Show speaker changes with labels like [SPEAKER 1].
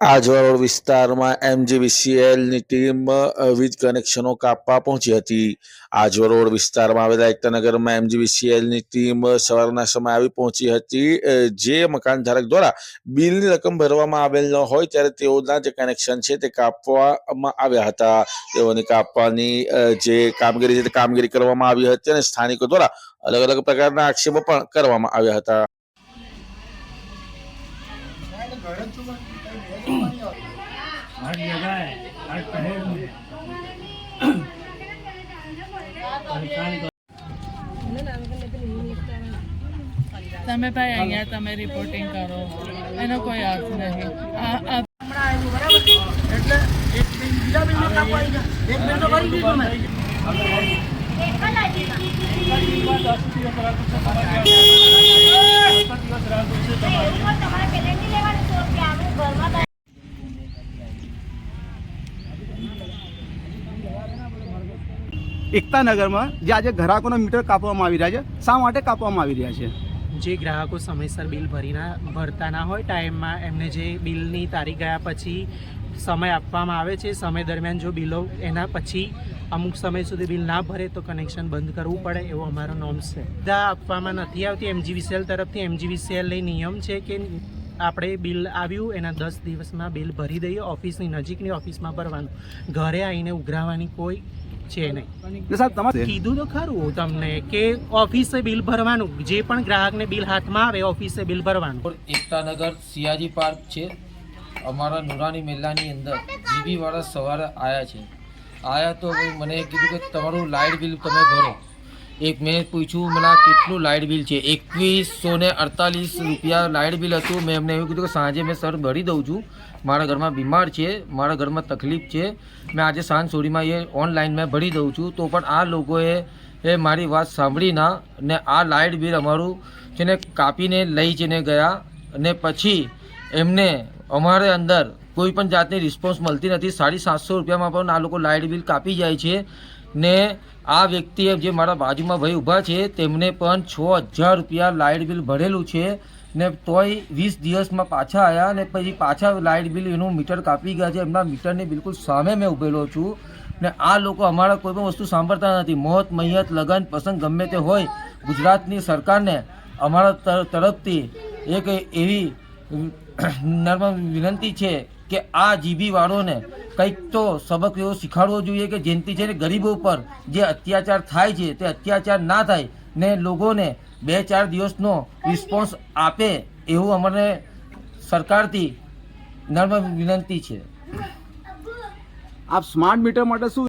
[SPEAKER 1] આજવા વિસ્તારમાં એમજીવીસીએલની ટીમ વીજ કનેક્શનો કાપવા પહોંચી હતી. આજવારોડ વિસ્તારમાં આવેલા એકતાનગરમાં એમજીવીસીએલની ટીમ સવારના સમયે આવી પહોંચી હતી. જે મકાન ધારક દ્વારા બિલની રકમ ભરવામાં આવેલ ન હોય ત્યારે તેઓના જે કનેક્શન છે તે કાપવામાં આવ્યા હતા. તેઓની કાપવાની જે કામગીરી છે તે કામગીરી કરવામાં આવી હતી અને સ્થાનિકો દ્વારા અલગ અલગ પ્રકારના આક્ષેપો પણ કરવામાં આવ્યા હતા.
[SPEAKER 2] તમે ભાઈ અહીંયા તમે રિપોર્ટિંગ કરો. એનો કોઈ અર્થ
[SPEAKER 3] નથી એટલે એક બીજા એક દસ દિવસ રાખું છે
[SPEAKER 4] એકતાનગરમાં જે આજે ગ્રાહકોના મીટર કાપવામાં આવી રહ્યા છે, શા માટે કાપવામાં આવી રહ્યા છે?
[SPEAKER 5] જે ગ્રાહકો સમયસર બિલ ભરીના ભરતા ના હોય ટાઈમમાં એમને જે બિલની તારીખ ગયા પછી સમય આપવામાં આવે છે, સમય દરમિયાન જો બિલો એના પછી અમુક સમય સુધી બિલ ના ભરે તો કનેક્શન બંધ કરવું પડે એવો અમારો નોમ્સ છે. બધા આપવામાં નથી આવતી. એમજીવીસીએલ તરફથી એમજીવીસીએલ નિયમ છે કે આપણે બિલ આવ્યું, એના દસ દિવસમાં બિલ ભરી દઈએ, ઓફિસની નજીકની ઓફિસમાં ભરવાનું. ઘરે આવીને ઉઘરાવાની કોઈ છે નહીં.
[SPEAKER 4] સાહેબ તમારે
[SPEAKER 5] કીધું તો ખરું તમને કે ઓફિસે બિલ ભરવાનું જે પણ ગ્રાહકને બિલ હાથમાં આવે ઓફિસે બિલ ભરવાનું.
[SPEAKER 6] એકતાનગર સિયાજી પાર્ક છે. અમારા નુરાની મેલાની અંદર જીબી વાળા સવારે આવ્યા છે. આવ્યા તો મને કીધું કે તમારું લાઇટ બિલ તમે ભરો. એક મેં પૂછ્યું મને કેટલું લાઇટ બિલ છે? એકવીસો ને અડતાલીસ રૂપિયા લાઇટ બિલ હતું. મેં એમને એવું કીધું કે સાંજે મેં સર ભરી દઉં છું. મારા ઘરમાં બીમાર છે, મારા ઘરમાં તકલીફ છે. મેં આજે સાંજ સુધીમાં એ ઓનલાઈન મેં ભરી દઉં છું. તો પણ આ લોકોએ, એ મારી વાત સાંભળી ના ને આ લાઇટ બિલ અમારું છે ને કાપીને લઈ જઈને ગયા અને પછી એમને અમારે અંદર કોઈ પણ જાતની રિસ્પોન્સ મળતી નથી. સાડી સાતસો રૂપિયામાં પણ આ લોકો લાઇટ બિલ કાપી જાય છે ને આ વ્યક્તિએ જે મારા બાજુમાં ભાઈ ઊભા છે, તેમને પણ છ હજાર રૂપિયા લાઇટ બિલ ભરેલું છે ને તોય વીસ દિવસમાં પાછા આવ્યા ને પછી પાછા લાઇટ બિલ એનું મીટર કાપી ગયા છે. એમના મીટરની બિલકુલ સામે મેં ઊભેલો છું ને આ લોકો અમારા કોઈ પણ વસ્તુ સાંભળતા નથી. મોત, મૈયત, લગન પસંદ ગમે તે હોય ગુજરાતની સરકારને અમારા તર- તરફથી એક એવી નર્મ વિનંતી છે કે આ જીબી વાળોને કંઈક તો સબક એવો શીખવાડવો જોઈએ કે જેનથી છે ને ગરીબો પર જે અત્યાચાર થાય છે, તે અત્યાચાર ના થાય, ને લોકોને બે ચાર દિવસનો રિસ્પોન્સ આપે એવું અમને સરકારથી નર્મ વિનંતી છે.
[SPEAKER 4] આપ સ્માર્ટ મીટર માટે શું